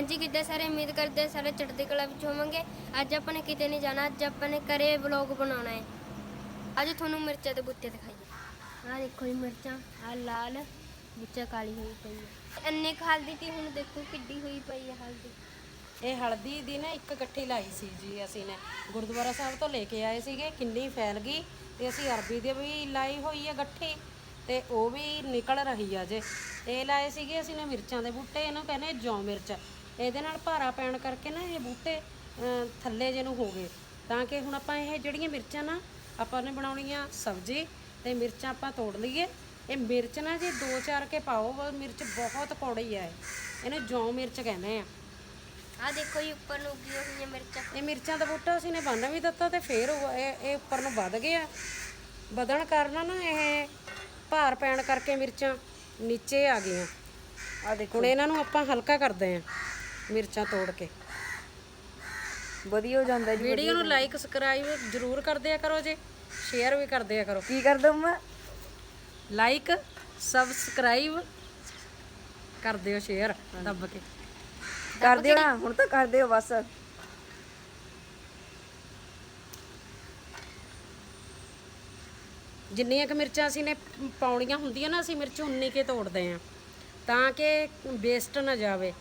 ਹਾਂਜੀ, ਕਿੱਦਾਂ ਸਾਰੇ ਉਮੀਦ ਕਰਦੇ ਸਾਰੇ ਚੜ੍ਹਦੀ ਕਲਾ ਵਿੱਚ ਹੋਵਾਂਗੇ। ਅੱਜ ਆਪਾਂ ਨੇ ਕਿਤੇ ਨਹੀਂ ਜਾਣਾ, ਅੱਜ ਆਪਾਂ ਨੇ ਘਰੇ ਵਲੌਗ ਬਣਾਉਣਾ ਹੈ। ਅੱਜ ਤੁਹਾਨੂੰ ਮਿਰਚਾਂ ਦੇ ਬੁੱਤੇ ਦਿਖਾਈਏ। ਆਹ ਦੇਖੋ ਜੀ ਮਿਰਚਾਂ, ਆਹ ਲਾਲ ਵਿੱਚ ਕਾਲੀ ਹੋਈ ਪਈ ਹੈ ਇੰਨੇ ਹਲਦੀ ਤੀ, ਹੁਣ ਦੇਖੋ ਕਿੱਡੀ ਹੋਈ ਪਈ ਹੈ ਹਲਦੀ। ਇਹ ਹਲਦੀ ਦੀ ਨਾ ਇੱਕ ਇਕੱਠੀ ਲਾਈ ਸੀ ਜੀ ਅਸੀਂ ਨੇ। ਗੁਰਦੁਆਰਾ ਸਾਹਿਬ ਤੋਂ ਲੈ ਕੇ ਆਏ ਸੀਗੇ, ਕਿੰਨੀ ਫੈਲ ਗਈ ਤੇ ਅਸੀਂ ਅਰਬੀ ਦੇ ਵੀ ਲਾਈ ਹੋਈ ਹੈ ਗੱਠੀ ਤੇ ਉਹ ਵੀ ਨਿਕਲ ਰਹੀ ਆ ਜੇ। ਇਹ ਲਾਏ ਸੀਗੇ ਅਸੀਂ ਨੇ ਮਿਰਚਾਂ ਦੇ ਬੂਟੇ, ਇਹਨੂੰ ਕਹਿੰਦੇ ਜੌਂ ਮਿਰਚ। ਇਹਦੇ ਨਾਲ ਭਾਰਾ ਪੈਣ ਕਰਕੇ ਨਾ ਇਹ ਬੂਟੇ ਥੱਲੇ ਜੇ ਨੂੰ ਹੋ ਗਏ। ਤਾਂ ਕਿ ਹੁਣ ਆਪਾਂ ਇਹ ਜਿਹੜੀਆਂ ਮਿਰਚਾਂ ਨਾ ਆਪਾਂ ਨੇ ਬਣਾਉਣੀਆਂ ਸਬਜ਼ੀ ਤੇ ਮਿਰਚਾਂ ਆਪਾਂ ਤੋੜ ਲਈਏ। ਇਹ ਮਿਰਚ ਨਾ ਜੇ ਦੋ ਚਾਰ ਕੇ ਪਾਓ ਉਹ ਮਿਰਚ ਬਹੁਤ ਕੌੜੀ ਆ ਇਹ। ਇਹਨੂੰ ਜੌਂ ਮਿਰਚ ਕਹਿੰਦੇ ਆ। ਆਹ ਦੇਖੋ ਜੀ ਉੱਪਰ ਨੂੰ ਉੱਗੀਆਂ ਹੋਈਆਂ ਮਿਰਚਾਂ। ਇਹ ਮਿਰਚਾਂ ਦਾ ਬੂਟਾ ਅਸੀਂ ਨੇ ਬੰਨ ਵੀ ਦਿੱਤਾ ਤੇ ਫੇਰ ਉਹ ਇਹ ਇਹ ਉੱਪਰ ਨੂੰ ਵੱਧ ਗਿਆ। ਵਧਣ ਕਾਰਨ ਨਾ ਇਹ ਭਾਰ ਪੈਣ ਕਰਕੇ ਮਿਰਚਾਂ ਨੀਚੇ ਆ ਗਈਆਂ। ਆ ਦੇਖੋ। ਹੁਣ ਇਹਨਾਂ ਨੂੰ ਆਪਾਂ ਹਲਕਾ ਕਰਦੇ ਆਂ। ਮਿਰਚਾਂ ਤੋੜ ਕੇ। ਵਧੀਆ ਹੋ ਜਾਂਦਾ ਜੀ ਵੀਡੀਓ ਨੂੰ ਲਾਈਕ ਸਬਸਕ੍ਰਾਈਬ ਜਰੂਰ ਕਰ ਦਿਆ ਕਰੋ ਜੀ। ਸ਼ੇਅਰ ਵੀ ਕਰ ਦਿਆ ਕਰੋ। ਕੀ ਕਰਦਾ ਮੈਂ ਲਾਈਕ ਸਬਸਕ੍ਰਾਈਬ ਕਰ ਦਿਓ ਸ਼ੇਅਰ ਦੱਬ ਕੇ। ਕਰ ਦਿਓ ਨਾ ਹੁਣ ਤਾਂ ਕਰ ਦਿਓ ਬਸ। ਜਿੰਨੀਆਂ ਕੁ ਮਿਰਚਾਂ ਅਸੀਂ ਨੇ ਪਾਉਣੀਆਂ ਹੁੰਦੀਆਂ ਨਾ ਅਸੀਂ ਮਿਰਚ ਉਨੀ ਕੇ ਤੋੜਦੇ ਆਂ ਤਾਂ ਕਿ ਵੇਸਟ ਨਾ ਜਾਵੇ।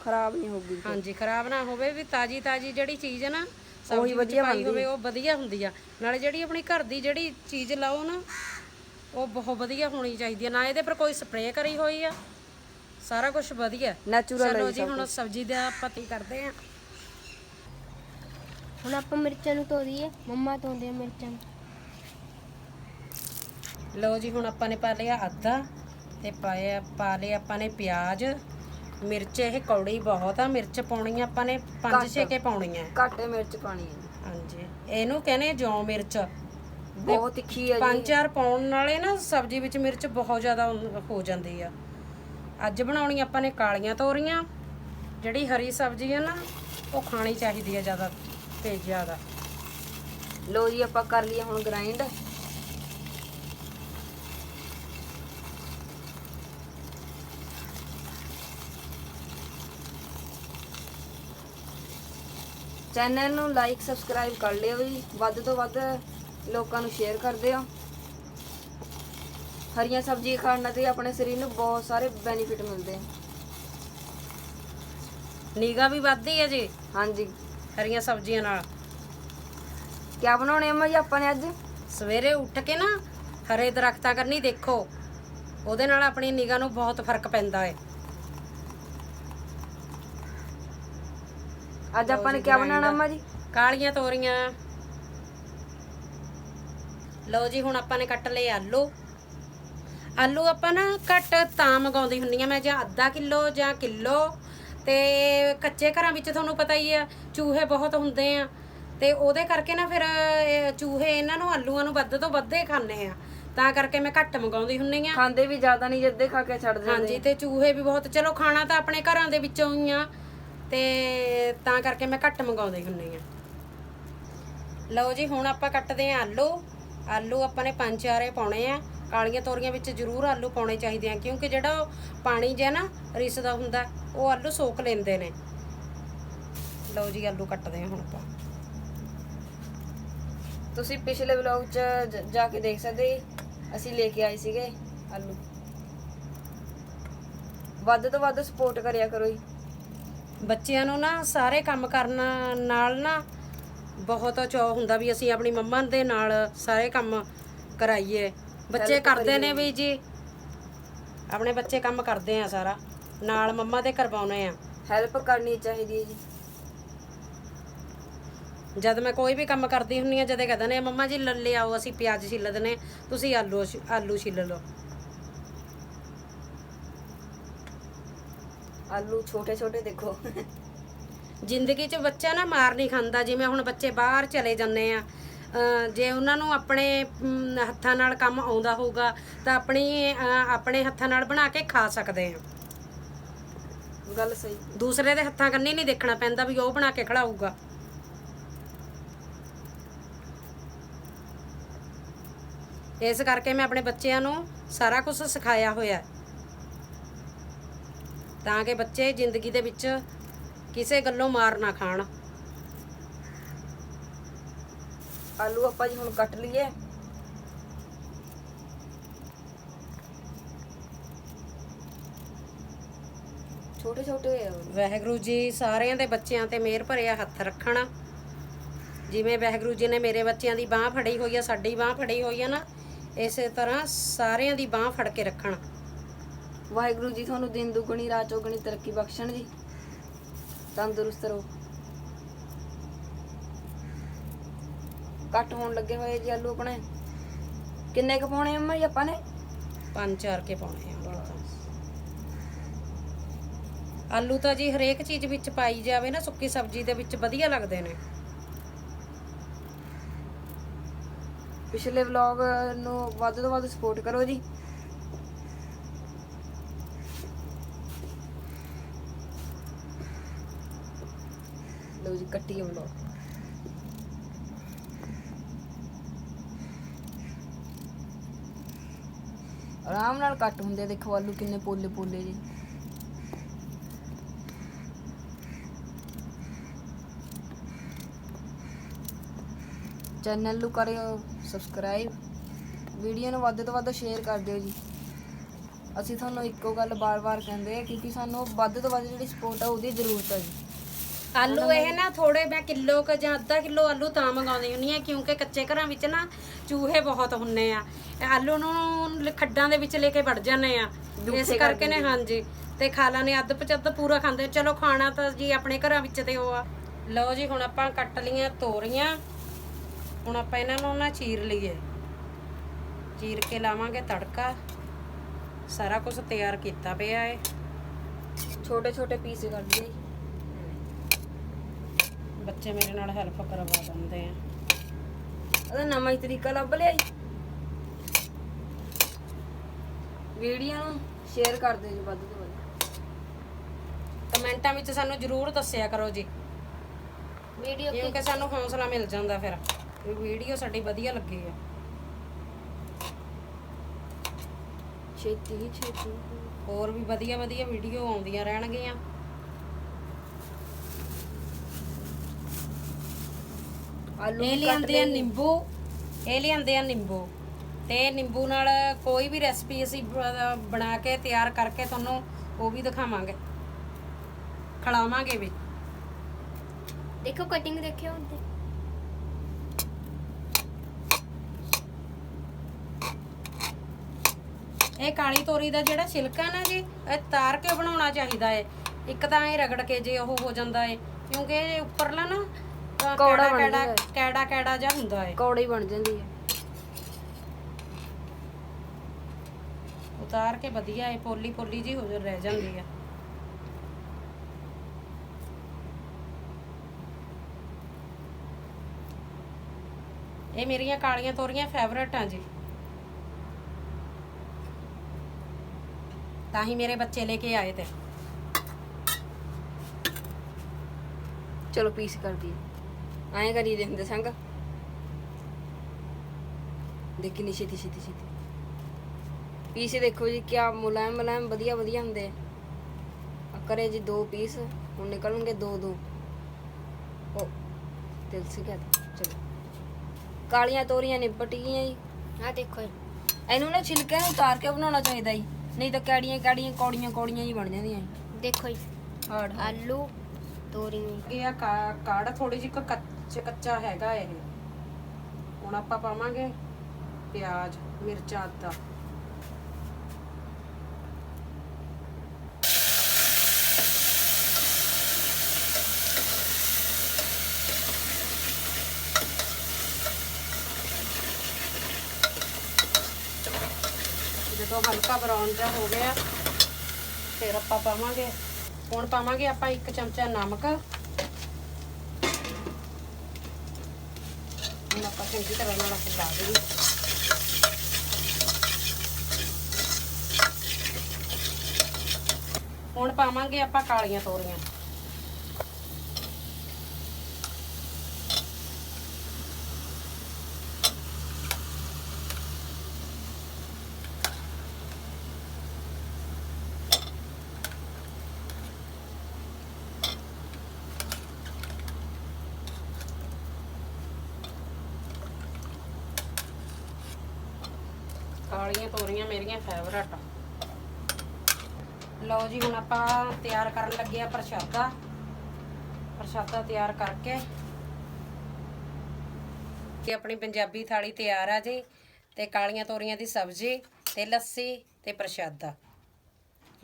ਖਰਾਬ ਨਹੀਂ ਹੋਊਗੀ ਹਾਂਜੀ ਖਰਾਬ ਨਾ ਹੋਵੇ ਵੀ ਤਾਜੀ ਤਾਜੀ ਜਿਹੜੀ ਚੀਜ਼ ਹੈ ਨਾ ਸਬਜ਼ੀ ਵਿੱਚ ਵਧੀਆ ਪਾਈ ਹੋਵੇ ਉਹ ਵਧੀਆ ਹੁੰਦੀ ਆ। ਨਾਲੇ ਜਿਹੜੀ ਆਪਣੀ ਘਰ ਦੀ ਜਿਹੜੀ ਚੀਜ਼ ਲਾਓ ਨਾ ਉਹ ਬਹੁਤ ਵਧੀਆ ਹੋਣੀ ਚਾਹੀਦੀ ਆ। ਨਾ ਇਹਦੇ ਪਰ ਕੋਈ ਸਪਰੇਅ ਕਰੀ ਹੋਈ ਆ। ਸਾਰਾ ਕੁਝ ਵਧੀਆ ਨੈਚੁਰਲ ਚਲੋ ਜੀ ਹੁਣ ਸਬਜ਼ੀ ਦਾ ਪਤੀ ਕਰਦੇ ਆ ਹੁਣ ਆਪਾਂ ਮਿਰਚਾਂ ਨੂੰ ਧੋ ਦਈਏ ਮੰਮਾ ਧੋਂਦੇ ਆ ਮਿਰਚਾਂ ਲਓ ਜੀ ਹੁਣ ਆਪਾਂ ਨੇ ਪਾ ਲਿਆ ਅੱਧਾ ਤੇ ਪਾਇਆ ਪਾ ਲਿਆ ਆਪਾਂ ਨੇ ਪਿਆਜ਼। ਮਿਰਚ ਇਹ ਕੌੜੀ ਬਹੁਤ ਆ ਮਿਰਚ ਪਾਉਣੀ ਆ ਆਪਾਂ ਨੇ 5-6 ਕੇ ਪਾਉਣੀਆਂ ਘੱਟ ਮਿਰਚ ਪਾਣੀ ਹੈ ਜੀ। ਹਾਂਜੀ। ਇਹਨੂੰ ਕਹਿੰਦੇ ਜੌਂ ਮਿਰਚ। ਬਹੁਤ ਤਿੱਖੀ ਹੈ ਜੀ। ਪੰਜ ਚਾਰ ਪਾਉਣ ਨਾਲੇ ਨਾ ਸਬਜ਼ੀ ਵਿੱਚ ਮਿਰਚ ਬਹੁਤ ਜ਼ਿਆਦਾ ਉਨ- ਹੋ ਜਾਂਦੀ ਆ। ਅੱਜ ਬਣਾਉਣੀ ਆਪਾਂ ਨੇ ਕਾਲੀਆਂ ਤੋਰੀਆਂ। ਜਿਹੜੀ ਹਰੀ ਸਬਜ਼ੀ ਆ ਨਾ ਉਹ ਖਾਣੀ ਚਾਹੀਦੀ ਆ ਜ਼ਿਆਦਾ ਤੇ ਜ਼ਿਆਦਾ। ਲੋ ਜੀ ਆਪਾਂ ਕਰ ਲਈਏ ਹੁਣ ਗ੍ਰਾਈਂਡ ਚੈਨਲ ਨੂੰ ਲਾਈਕ ਸਬਸਕ੍ਰਾਈਬ ਕਰ ਲਿਓ ਜੀ। ਵੱਧ ਤੋਂ ਵੱਧ ਲੋਕਾਂ ਨੂੰ ਸ਼ੇਅਰ ਕਰ ਦਿਓ। ਹਰੀਆਂ ਸਬਜ਼ੀਆਂ ਖਾਣ ਨਾਲ ਤੇ ਆਪਣੇ ਸਰੀਰ ਨੂੰ ਬਹੁਤ ਸਾਰੇ ਬੈਨੀਫਿਟ ਮਿਲਦੇ ਆ। ਨੀਗਾ ਵੀ ਵੱਧਦੀ ਆ ਜੀ? ਹਾਂਜੀ। ਹਰੀਆਂ ਸਬਜ਼ੀਆਂ ਨਾਲ। ਕੀ ਬਣਾਉਣੇ ਆ ਜੀ ਆਪਾਂ ਨੇ ਅੱਜ? ਸਵੇਰੇ ਉੱਠ ਕੇ ਨਾ ਹਰੇ ਦਰਖਤਾਂ ਕਰਨੀ ਦੇਖੋ। ਉਹਦੇ ਨਾਲ ਆਪਣੀ ਨਿਗਾਹ ਨੂੰ ਬਹੁਤ ਫ਼ਰਕ ਪੈਂਦਾ ਹੈ ਅੱਜ ਆਪਾਂ ਨੇ ਕੀ ਬਣਾਉਣਾ ਅੰਮਾ ਜੀ? ਕਾਲੀਆਂ ਤੋਰੀਆਂ। ਲਓ ਜੀ ਹੁਣ ਆਪਾਂ ਨੇ ਕੱਟ ਲਏ ਆਲੂ। ਆਲੂ ਆਪਾਂ ਨਾ ਘੱਟ ਤਾਂ ਮੰਗਾਉਂਦੀ ਹੁੰਨੀ ਆ ਮੈਂ ਜਾਂ ਅੱਧਾ ਕਿਲੋ ਜਾਂ ਕਿਲੋ ਤੇ ਕੱਚੇ ਘਰਾਂ ਵਿੱਚ ਤੁਹਾਨੂੰ ਪਤਾ ਹੀ ਆ ਚੂਹੇ ਬਹੁਤ ਹੁੰਦੇ ਆ। ਤੇ ਉਹਦੇ ਕਰਕੇ ਨਾ ਫਿਰ ਚੂਹੇ ਇਹਨਾਂ ਨੂੰ ਆਲੂਆਂ ਨੂੰ ਵੱਧ ਤੋਂ ਵੱਧੇ ਖਾਂਦੇ ਆ। ਤਾਂ ਕਰਕੇ ਮੈਂ ਘੱਟ ਮੰਗਾਉਂਦੀ ਹੁੰਨੀ ਆ ਖਾਂਦੇ ਵੀ ਜ਼ਿਆਦਾ ਨਹੀਂ ਜੱਦੇ ਖਾ ਕੇ ਛੱਡ ਜਾਂਦੇ ਹਾਂਜੀ ਤੇ ਚੂਹੇ ਵੀ ਬਹੁਤ। ਚਲੋ ਖਾਣਾ ਤਾਂ ਆਪਣੇ ਘਰਾਂ ਦੇ ਵਿੱਚੋਂ ਹੀ ਆ। ਤੇ ਤਾਂ ਕਰਕੇ ਮੈਂ ਘੱਟ ਮੰਗਾਉਂਦੀ ਹੁੰਨੀ ਆ ਲਓ ਜੀ, ਹੁਣ ਆਪਾਂ ਕੱਟਦੇ ਆ ਆਲੂ। ਆਲੂ ਆਪਾਂ ਨੇ ਪੰਜ ਚਾਰੇ ਪਾਉਣੇ ਆ। ਕਾਲੀਆਂ ਤੋਰੀਆਂ ਵਿੱਚ ਜ਼ਰੂਰ ਆਲੂ ਪਾਉਣੇ ਚਾਹੀਦੇ ਆ, ਕਿਉਂਕਿ ਜਿਹੜਾ ਉਹ ਪਾਣੀ ਜਿਹਾ ਨਾ ਰਿਸਦਾ ਹੁੰਦਾ, ਉਹ ਆਲੂ ਸੋਖ ਲੈਂਦੇ ਨੇ। ਲਓ ਜੀ, ਆਲੂ ਕੱਟਦੇ ਆ ਹੁਣ ਆਪਾਂ। ਤੁਸੀਂ ਪਿਛਲੇ ਵਲੌਗ 'ਚ ਜਾ ਕੇ ਦੇਖ ਸਕਦੇ ਅਸੀਂ ਲੈ ਕੇ ਆਏ ਸੀਗੇ ਆਲੂ। ਵੱਧ ਤੋਂ ਵੱਧ ਸਪੋਰਟ ਕਰਿਆ ਕਰੋ ਜੀ। ਬੱਚਿਆਂ ਨੂੰ ਨਾ ਸਾਰੇ ਕੰਮ ਕਰਨ ਨਾਲ ਨਾ ਬਹੁਤ ਚਾਅ ਹੁੰਦਾ ਵੀ ਅਸੀਂ ਆਪਣੀ ਮੰਮਾ ਦੇ ਨਾਲ ਸਾਰੇ ਕੰਮ ਕਰਾਈਏ। ਬੱਚੇ ਕਰਦੇ ਨੇ ਵੀ ਜੀ। ਆਪਣੇ ਬੱਚੇ ਕੰਮ ਕਰਦੇ ਆ ਸਾਰਾ। ਨਾਲ ਮੰਮਾ ਦੇ ਕਰਵਾਉਣੇ ਆ। ਹੈਲਪ ਕਰਨੀ ਚਾਹੀਦੀ ਜੀ। ਜਦ ਮੈਂ ਕੋਈ ਵੀ ਕੰਮ ਕਰਦੀ ਹੁੰਨੀ ਆ ਜਦੇ ਕਹਿੰਦੇ ਨੇ ਮੰਮਾ ਜੀ ਲੱਲੇ ਆਓ ਅਸੀਂ ਪਿਆਜ਼ ਛਿੱਲ ਦਨੇ ਤੁਸੀਂ ਆਲੂ ਆਲੂ ਛਿੱਲ ਲਓ। ਆਲੂ ਛੋਟੇ ਛੋਟੇ ਦੇਖੋ। ਜ਼ਿੰਦਗੀ 'ਚ ਬੱਚਾ ਨਾ ਮਾਰ ਨਹੀਂ ਖਾਂਦਾ ਜਿਵੇਂ ਹੁਣ ਬੱਚੇ ਬਾਹਰ ਚਲੇ ਜਾਂਦੇ ਆ ਜੇ ਉਹਨਾਂ ਨੂੰ ਆਪਣੇ ਹੱਥਾਂ ਨਾਲ ਕੰਮ ਆਉਂਦਾ ਹੋਊਗਾ ਤਾਂ ਆਪਣੀ ਆਪਣੇ ਹੱਥਾਂ ਨਾਲ ਬਣਾ ਕੇ ਖਾ ਸਕਦੇ ਆ। ਗੱਲ ਸਹੀ। ਦੂਸਰੇ ਦੇ ਹੱਥਾਂ ਕੰਨੀ ਨਹੀਂ ਦੇਖਣਾ ਪੈਂਦਾ ਵੀ ਉਹ ਬਣਾ ਕੇ ਖੜਾਊਗਾ ਇਸ ਕਰਕੇ ਮੈਂ ਆਪਣੇ ਬੱਚਿਆਂ ਨੂੰ ਸਾਰਾ ਕੁਝ ਸਿਖਾਇਆ ਹੋਇਆ। ਹੈ। ਤਾਂ ਕਿ ਬੱਚੇ ਜ਼ਿੰਦਗੀ ਦੇ ਵਿੱਚ ਕਿਸੇ ਗੱਲੋਂ ਮਾਰ ਨਾ ਖਾਣ। ਆਲੂ ਆਪਾਂ ਜੀ ਹੁਣ ਕੱਟ ਲਈਏ। ਛੋਟੇ ਛੋਟੇ ਵਾਹਿਗੁਰੂ ਜੀ ਸਾਰਿਆਂ ਦੇ ਬੱਚਿਆਂ ਤੇ ਮਿਹਰ ਭਰਿਆ ਹੱਥ ਰੱਖਣ। ਜਿਵੇਂ ਵਾਹਿਗੁਰੂ ਜੀ ਨੇ ਮੇਰੇ ਬੱਚਿਆਂ ਦੀ ਬਾਹ ਫੜੀ ਹੋਈ ਆ, ਸਾਡੀ ਬਾਹ ਫੜੀ ਹੋਈ ਆ ਨਾ, ਇਸੇ ਤਰ੍ਹਾਂ ਸਾਰਿਆਂ ਦੀ ਬਾਹ ਫੜ ਕੇ ਰੱਖਣ। ਵਾਹਿਗੁਰੂ ਜੀ ਤੁਹਾਨੂੰ ਦਿਨ ਦੁਗਣੀ ਰਾਤ ਚੌਗਣੀ ਤਰੱਕੀ ਬਖਸ਼ਣ ਜੀ। ਤੰਦਰੁਸਤ ਰਹੋ। ਕੱਟ ਹੋਣ ਲੱਗੇ ਹੋਏ ਜੀ ਆਲੂ ਆਪਣੇ। ਕਿੰਨੇ ਕੁ ਪਾਉਣੇ ਅੰਮਾ ਜੀ ਆਪਾਂ ਨੇ? ਪੰਜ ਚਾਰ ਕੇ ਪਾਉਣੇ ਆ ਆਲੂ ਤਾਂ ਆਲੂ ਤਾਂ ਜੀ ਹਰੇਕ ਚੀਜ਼ ਵਿੱਚ ਪਾਈ ਜਾਵੇ ਨਾ ਸੁੱਕੀ ਸਬਜ਼ੀ ਦੇ ਵਿੱਚ ਵਧੀਆ ਲੱਗਦੇ ਨੇ। ਪਿਛਲੇ ਵਲੌਗ ਨੂੰ ਵੱਧ ਤੋਂ ਵੱਧ ਸਪੋਰਟ ਕਰੋ ਜੀ। ਲਓ ਜੀ, ਕੱਟੀ ਵਲੌਗ ਆਰਾਮ ਨਾਲ ਕੱਟ ਹੁੰਦੇ ਦੇਖੋ ਆਲੂ ਕਿੰਨੇ ਪੋਲੇ ਪੋਲੇ ਜੀ। ਚੈਨਲ ਨੂੰ ਕਰਿਓ ਸਬਸਕ੍ਰਾਈਬ ਵੀਡੀਓ ਨੂੰ ਵੱਧ ਤੋਂ ਵੱਧ ਸ਼ੇਅਰ ਕਰ ਦਿਓ ਜੀ। ਅਸੀਂ ਤੁਹਾਨੂੰ ਇੱਕੋ ਗੱਲ ਬਾਰ-ਬਾਰ ਕਹਿੰਦੇ ਆ, ਕਿਉਂਕਿ ਸਾਨੂੰ ਵੱਧ ਤੋਂ ਵੱਧ ਜਿਹੜੀ ਸਪੋਰਟ ਆ, ਉਹਦੀ ਜ਼ਰੂਰਤ ਹੈ ਜੀ। ਆਲੂ ਇਹ ਨਾ ਥੋੜੇ ਮੈਂ ਕਿਲੋ ਕ ਜਾਂ ਅੱਧਾ ਕਿਲੋ ਆਲੂ ਤਾਂ ਮੰਗਾਉਂਦੀ ਹੁੰਨੀ ਆ ਕਿਉਂਕਿ ਕੱਚੇ ਘਰਾਂ ਵਿੱਚ ਨਾ ਚੂਹੇ ਬਹੁਤ ਹੁੰਨੇ ਆ। ਆਲੂ ਨੂੰ ਖੱਡਾਂ ਦੇ ਵਿੱਚ ਲੈ ਕੇ ਵੜ ਜਾਂਦੇ ਆ। ਇਸ ਕਰਕੇ ਨੇ ਹਾਂਜੀ। ਤੇ ਖਾਲਾਂ ਨੇ ਅੱਧ ਪਚੱਧ ਪੂਰਾ ਖਾਂਦੇ ਚਲੋ ਖਾਣਾ ਤਾਂ ਜੀ ਆਪਣੇ ਘਰਾਂ ਵਿੱਚ ਤੇ ਉਹ ਆ। ਲਓ ਜੀ ਹੁਣ ਆਪਾਂ ਕੱਟ ਲੀਆਂ ਤੋਰੀਆਂ। ਹੁਣ ਆਪਾਂ ਇਹਨਾਂ ਨੂੰ ਨਾ ਚੀਰ ਲਈਏ। ਚੀਰ ਕੇ ਲਾਵਾਂਗੇ ਤੜਕਾ। ਸਾਰਾ ਕੁਝ ਤਿਆਰ ਕੀਤਾ ਪਿਆ ਏ। ਛੋਟੇ ਛੋਟੇ ਪੀਸ ਕਰ ਜੀ ਬੱਚੇ ਮੇਰੇ ਨਾਲ ਹੈਲਪ ਕਰਵਾ ਦਿੰਦੇ ਆ। ਉਹਦਾ ਨਵਾਂ ਹੀ ਤਰੀਕਾ ਲੱਭ ਲਿਆ ਜੀ। ਵੀਡੀਓ ਨੂੰ ਸ਼ੇਅਰ ਕਰ ਦਿਓ ਜੀ ਵੱਧ ਤੋਂ ਵੱਧ। ਕਮੈਂਟਾਂ ਵਿੱਚ ਸਾਨੂੰ ਜਰੂਰ ਦੱਸਿਆ ਕਰੋ ਜੀ। ਵੀਡੀਓ ਕਿਉਂਕਿ ਸਾਨੂੰ ਹੌਸਲਾ ਮਿਲ ਜਾਂਦਾ ਫਿਰ ਵੀ ਵੀਡੀਓ ਸਾਡੀ ਵਧੀਆ ਲੱਗੀ ਆ। ਛੇਤੀ ਛੇਤੀ। ਹੋਰ ਵੀ ਵਧੀਆ ਵਧੀਆ ਵੀਡੀਓ ਆਉਂਦੀਆਂ ਰਹਿਣਗੀਆਂ। ਆਲੂ ਇਹ ਕੱਟ ਲਿਆਂਦੇ ਆ ਲਏ ਜੀ। ਨਿੰਬੂ। ਇਹ ਲਿਆਂਦੇ ਆ ਨਿੰਬੂ। ਤੇ ਨਿੰਬੂ ਨਾਲ ਕੋਈ ਵੀ ਰੈਸਪੀ ਅਸੀਂ ਬਣਾ ਕੇ ਤਿਆਰ ਕਰਕੇ ਤੁਹਾਨੂੰ ਉਹ ਵੀ ਦਿਖਾਵਾਂਗੇ। ਖਿਲਾਵਾਂਗੇ ਵੀ। ਦੇਖੋ ਕਟਿੰਗ ਦੇਖਿਓ ਉਹਦੀ ਇਹ ਕਾਲੀ ਤੋਰੀ ਦਾ ਜਿਹੜਾ ਛਿਲਕਾ ਨਾ ਜੀ ਇਹ ਤਾਰ ਕੇ ਬਣਾਉਣਾ ਚਾਹੀਦਾ ਏ। ਇੱਕ ਤਾਂ ਇਹ ਰਗੜ ਕੇ ਜੇ ਉਹ ਹੋ ਜਾਂਦਾ ਏ। ਕਿਉਂਕਿ ਇਹ ਉੱਪਰਲਾ ਨਾ ਕੌੜਾ ਕੈੜਾ ਬਣ ਕੈੜਾ ਜਾਂਦਾ ਕੈੜਾ ਕੈੜਾ ਜਿਹਾ ਹੁੰਦਾ ਏ ਕੌੜੀ ਬਣ ਜਾਂਦੀ ਹੈ। ਉਤਾਰ ਕੇ ਵਧੀਆ ਏ ਪੋਲੀ ਪੋਲੀ ਜੀ ਹੋ ਜਾ- ਰਹਿ ਜਾਂਦੀ ਆ ਇਹ ਮੇਰੀਆਂ ਕਾਲੀਆਂ ਤੋਰੀਆਂ ਫੇਵਰਟ ਆ ਜੀ। ਤਾਂ ਹੀ ਮੇਰੇ ਬੱਚੇ ਲੈ ਕੇ ਆਏ ਤੇ। ਚਲੋ ਪੀਸ ਕਰ ਦਈਏ ਐਂ ਕਰੀ ਦੇ ਹੁੰਦੇ ਸੰਗ। ਦੇਖੀ ਨੀ ਛੇਤੀ ਛੇਤੀ ਛੇਤੀ। ਪੀਸ ਦੇਖੋ ਜੀ ਕਿਆ ਮੁਲਾਇਮ ਮੁਲਾਇਮ ਵਧੀਆ ਵਧੀਆ ਹੁੰਦੇ ਆ। ਕਰੇ ਜੀ ਦੋ ਪੀਸ ਹੁਣ ਨਿਕਲਣਗੇ ਦੋ ਦੋ। ਉਹ ਦਿਲ ਸੇ ਗਿਆ ਚਲੋ। ਕਾਲੀਆਂ ਤੋਰੀਆਂ ਨਿਪਟ ਗਈਆਂ ਜੀ। ਆ ਦੇਖੋ ਜੀ। ਇਹਨੂੰ ਨਾ ਛਿਲਕੇ ਨੂੰ ਉਤਾਰ ਕੇ ਬਣਾਉਣਾ ਚਾਹੀਦਾ ਜੀ। ਨਹੀਂ ਤਾਂ ਕੈੜੀਆਂ ਕੈੜੀਆਂ ਕੌੜੀਆਂ ਕੌੜੀਆਂ ਜੀ ਬਣ ਜਾਂਦੀਆਂ ਜੀ। ਦੇਖੋ ਜੀ। ਆਲੂ ਤੋਰੀ ਇਹ ਆ ਕਾ- ਕਾੜ ਥੋੜੀ ਜਿਹੀ ਕੁ ਕੱਚ ਕੱਚਾ ਹੈਗਾ ਇਹ। ਹੁਣ ਆਪਾਂ ਪਾਵਾਂਗੇ ਪਿਆਜ਼, ਮਿਰਚਾਂ ਅੱਦਾ ਜਦੋਂ ਹਲਕਾ ਬਰਾਊਨ ਜਿਹਾ ਹੋ ਗਿਆ, ਫਿਰ ਆਪਾਂ ਪਾਵਾਂਗੇ। ਹੁਣ ਪਾਵਾਂਗੇ ਆਪਾਂ ਇੱਕ ਚਮਚਾ ਨਮਕ। ਹੁਣ ਆਪਾਂ ਚੰਗੀ ਤਰ੍ਹਾਂ ਨਾਲ ਹਿਲਾ ਦੇਈਏ। ਹੁਣ ਪਾਵਾਂਗੇ ਆਪਾਂ ਕਾਲੀਆਂ ਤੋਰੀਆਂ। ਕਾਲੀਆਂ ਤੋਰੀਆਂ ਮੇਰੀਆਂ ਫੇਵਰਟ ਲਓ ਜੀ ਹੁਣ ਆਪਾਂ ਤਿਆਰ ਕਰਨ ਲੱਗੇ ਆ ਪ੍ਰਸ਼ਾਦਾ। ਪ੍ਰਸ਼ਾਦਾ ਤਿਆਰ ਕਰਕੇ ਕਿ ਆਪਣੀ ਪੰਜਾਬੀ ਥਾਲੀ ਤਿਆਰ ਆ ਜੀ ਤੇ ਕਾਲੀਆਂ ਤੋਰੀਆਂ ਦੀ ਸਬਜ਼ੀ ਤੇ ਲੱਸੀ ਤੇ ਪ੍ਰਸ਼ਾਦਾ।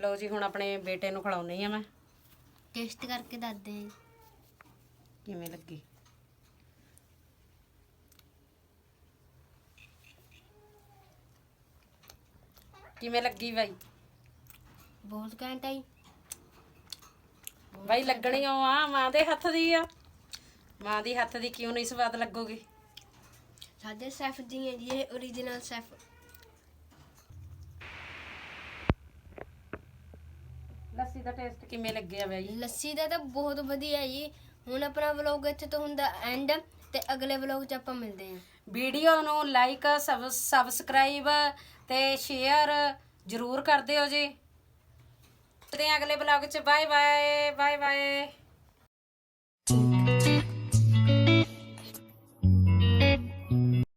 ਲਓ ਜੀ ਹੁਣ ਆਪਣੇ ਬੇਟੇ ਨੂੰ ਖਿਲਾਉਣੀ ਆ ਮੈਂ। ਟੇਸਟ ਕਰਕੇ ਦੱਸਦੇ। ਕਿਵੇਂ ਲੱਗੀ? ਕਿਵੇਂ ਲੱਗੀ ਬਾਈ? ਬਹੁਤ ਘੈਂਟ ਜੀ। ਬਾਈ ਲੱਗਣੀ ਓ ਆ ਮਾਂ ਦੇ ਹੱਥ ਦੀ ਆ। ਮਾਂ ਦੀ ਹੱਥ ਦੀ ਕਿਉਂ ਨਹੀਂ ਸਵਾਦ ਲੱਗੂਗੀ? ਸਾਡੇ ਸ਼ੈਫ ਜੀ ਹੈ ਜੀ ਇਹ origignal ਸ਼ੈਫ। ਲੱਸੀ ਦਾ ਟੇਸਟ ਕਿਵੇਂ ਲੱਗਿਆ ਬਾਈ? ਲੱਸੀ ਦਾ ਤਾਂ ਬਹੁਤ ਵਧੀਆ ਜੀ। ਹੁਣ ਆਪਣਾ ਵਲੌਗ ਇੱਥੇ ਤੋਂ ਹੁੰਦਾ ਐਂਡ ਤੇ ਅਗਲੇ ਵਲੌਗ 'ਚ ਆਪਾਂ ਮਿਲਦੇ ਹਾਂ। ਵੀਡੀਓ ਨੂੰ ਲਾਈਕ ਸਬਸਕ੍ਰਾਈਬ ਤੇ ਸ਼ੇਅਰ ਜਰੂਰ ਕਰ ਦਿਓ ਜੀ। ਤੇ ਅਗਲੇ ਬਲੌਗ ਚ ਬਾਏ ਬਾਏ ਬਾਏ ਬਾਏ